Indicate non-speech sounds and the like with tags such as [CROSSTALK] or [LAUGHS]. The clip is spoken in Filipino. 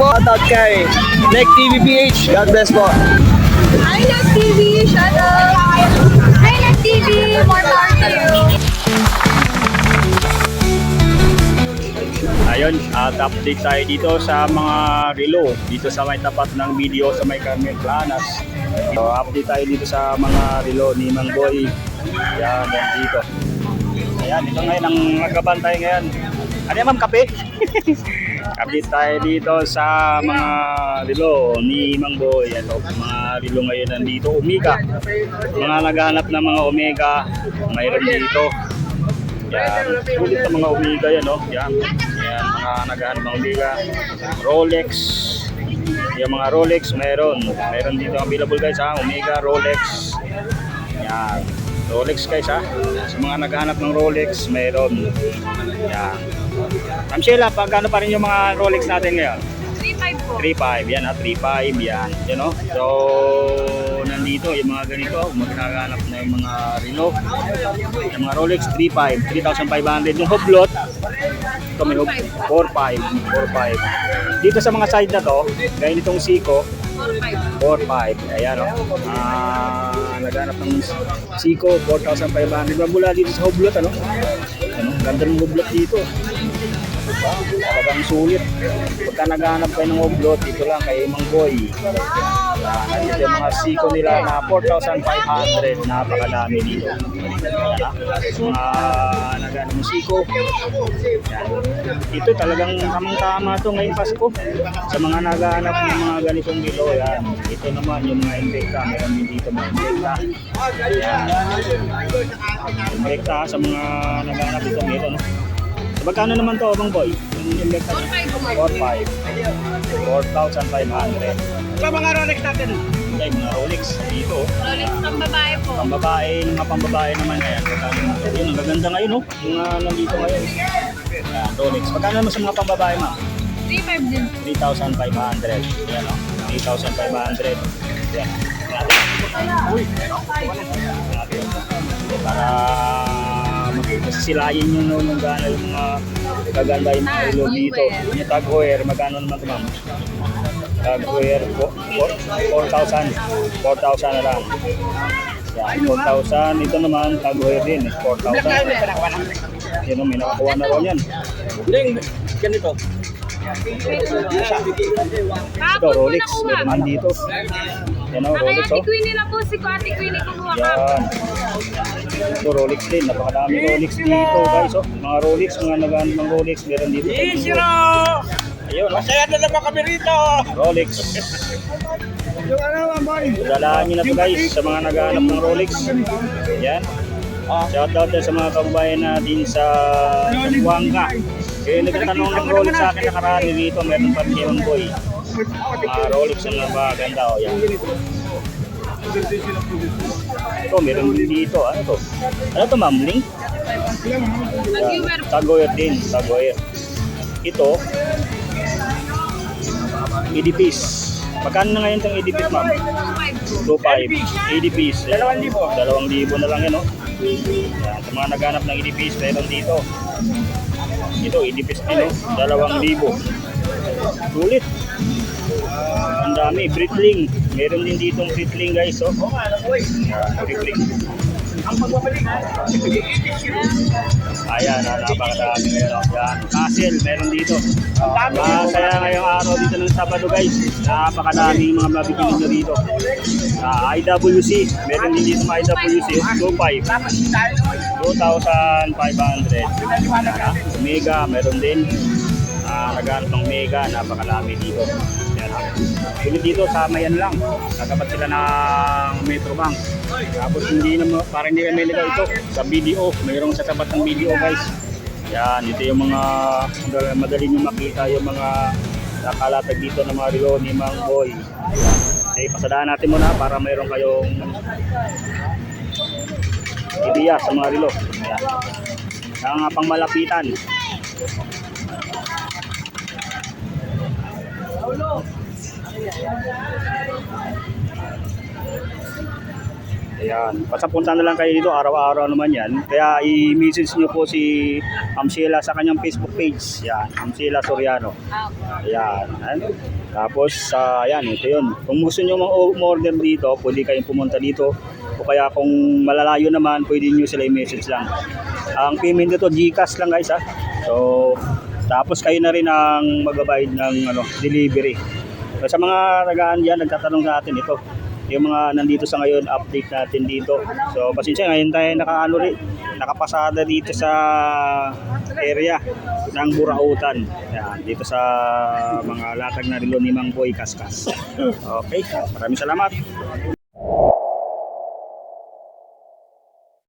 po. Shoutout kay Nick TV PH. God bless po. Hi, Net TV! Shout out! Hi, Net TV! More power to you! Ayun, at update tayo dito sa mga relo dito sa may tapat ng video sa may Carmen Planas. So, update tayo dito sa mga relo ni Mang Boy. Yan, yan dito. Ayan, ito ngayon ang nagkabantay ngayon. Ano yan, ma'am, kape? [LAUGHS] update tayo dito sa mga relo ni Mang Boy. Ito, mga relo ngayon nandito. Omega. Mga naghahanap ng mga Omega, mayroon dito. Yan. Sulit na mga Omega yan, no? Yan. Yan, mga naghahanap ng Omega. Rolex. Yung mga Rolex, meron. Meron dito available guys, ha? Omega, Rolex. Yan. Rolex guys, ha? Sa mga naghahanap ng Rolex, meron. Yan. Ma'am Sheila, pagkano pa rin yung mga Rolex natin ngayon? 3-5 po. 3.5 yan ha, 3.5 yan. Yan o. So, nandito yung mga ganito, magkakahanap na yung mga Reno. Yung mga Rolex, 3.5, 3,500. Yung Hublot, ito may Hub- 4.5, 4.5. Dito sa mga side na to, gaya nitong Seiko, 4-5. 4.5. Ayan o. Ah, naghanap ng Seiko, 4,500. Mabula dito sa Hublot, ano? Ano? Ganda ng Hublot dito. Diba? Talagang sulit. Pagka naghahanap kayo ng oblot, dito lang kay Mang Boy. Yan, nandito yung mga siko nila na 4,500. Napakadami dito. Mga naghahanap ng siko. Ito talagang tamang-tama to ngayong Pasko. Sa mga naghahanap ng mga ganitong bilo, yan. Ito naman yung mga Invicta. Meron din dito mga Invicta. Yan. Invicta sa mga naghahanap ito meron. No? Magkano naman to, Bang Boy? Yung Invicta. 4-5 po. 4,500. 4,500. Sa mga Rolex natin. Ay, mga Rolex dito. Rolex pang babae po. Pambabae, mga pambabae naman yan. Magkano naman to? Yun, ang gaganda ngayon, no? Mga nandito ngayon. Yan, Rolex. Magkano naman sa mga pambabae, ma'am? 3-5 din. 3,500. Yan, no? 3,500. Yan. Uy! Para masisilayin nyo no, nung gano'n yung mga kaganda yung mga Ah, ilog yung dito. Yung tag magkano naman ito ma'am? Tag wear, 4,000. 4,000 na lang. Yan, 4,000. Ito naman, tag din. eh, 4,000. Yan o, may nakakuha na rin yan. Hindi, ganito. Ito, Rolex. Meron din dito. Yan o, Kaya Rolex o. Queenie na po si Ate Queenie kumuha ka. Yan. Ito Rolex din. Napakadami Rolex dito guys. Oh. Mga Rolex, mga nagano ng Rolex. Meron dito. no! Ayun. Oh. Masaya na naman kami rito. Rolex. Yung ano, boy? Dalaan nyo na to guys sa mga naghahanap ng Rolex. Yan. Shoutout din sa mga kababayan natin sa Zamboanga. Kaya nagtatanong ng Rolex sa akin nakaraan dito. Meron pa yung boy. Mga Rolex na napaganda. Oh, yan. Ito, meron din dito. Ano to? Ano to, ma'am? Link? Nag-viewer po. Tagoyer din, Tagoyer. Ito, EDPs. Magkano na ngayon itong EDPs, ma'am? 2-5 po. 2.5. EDPs. Dalawang libo. Dalawang libo na lang yan, no? Yan, sa mga naghanap ng EDPs, meron dito. Ito, EDPs din, no? Dalawang libo. Sulit. Ang dami. Britling. Meron din dito ang Britling, guys, oh. Yan, Britling. Ayan, ah, napakadami ngayon. oh. Yan, Castle, meron dito. Masaya ngayong araw dito ng Sabado guys. Napakadami mga mabibili nyo dito. Ah, IWC, meron din dito mga IWC. 2.5. 2,500. Ah, Mega, meron din. Ah, naghanap ng Mega, napakalami dito. Yan. ah. Sulit dito, sa Mayan lang. Nagapat sila ng Metro Bank. Tapos hindi na, parang hindi kami nila ito. Sa BDO, mayroong sa tapat ng BDO guys. Yan, ito yung mga madali, nyo makita yung mga nakalatag dito ng mga relo ni Mang Boy. Okay, pasadaan natin muna para mayroon kayong ideya sa mga relo. Yan. Ang pangmalapitan. Ayan. Basta punta na lang kayo dito, araw-araw naman yan. Kaya i-message nyo po si Ma'am sa kanyang Facebook page. Yan, Ma'am Sheila Soriano. Ayan. Tapos, sa ayan, ito yun. Kung gusto nyo mag-order dito, pwede kayong pumunta dito. O kaya kung malalayo naman, pwede nyo sila i-message lang. Ang payment dito, Gcash lang guys ha. So, tapos kayo na rin ang magbabayad ng ano, delivery. Sa mga tagaan dyan, nagtatanong sa atin ito. Yung mga nandito sa ngayon, update natin dito. So, pasensya, ngayon tayo nakaano rin, nakapasada dito sa area ng Burautan. Yan, dito sa mga latag na rilo ni Mang Boy Kaskas. Okay, maraming salamat.